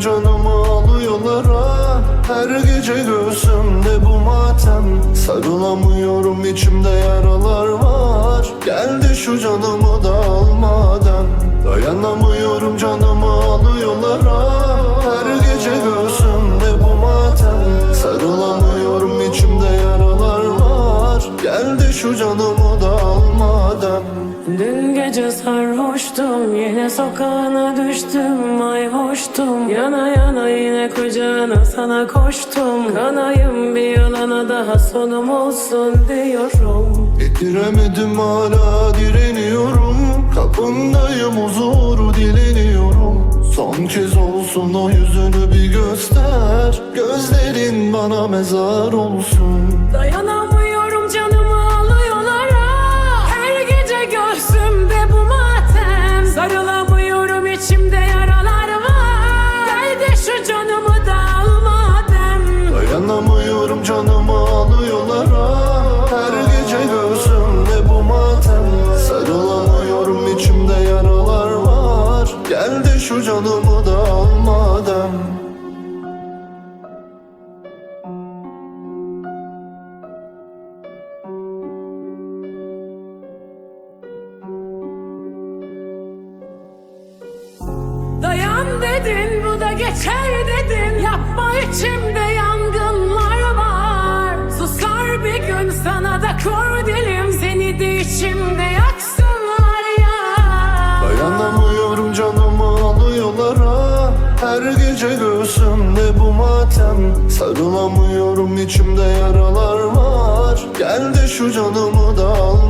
canımı alıyorlar ah Her gece göğsümde bu matem. Sarılamıyorum içimde yaralar var. Gel de şu canımı da al madem Dayanamıyorum canımı alıyorlar ah Her gece göğsümde bu matem. Sarılamıyorum içimde yaralar var. Gel de şu canımı da al madem Dün gece sarhoştum Yine sokağına düştüm. Ay hoştum. Yana yana yine kucağına sana koştum. Kanayım bir yalana daha sonum olsun diyorum. Bitiremedim hala direniyorum. Kapındayım huzuru dileniyorum. Son kez olsun o yüzünü bir göster. Gözlerin bana mezar olsun. Dayanamıyorum dedin bu da geçer dedin. Yapma içimde yangınlar var. Susar bir gün sana da kor dilim. Seni de içimde yaksınlar ya. Dayanamıyorum canımı alıyorlar ah Her gece göğsümde bu matem. Sarılamıyorum içimde yaralar var. Gel de şu canımı da al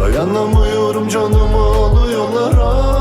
Dayanamıyorum canımı alıyorlar ah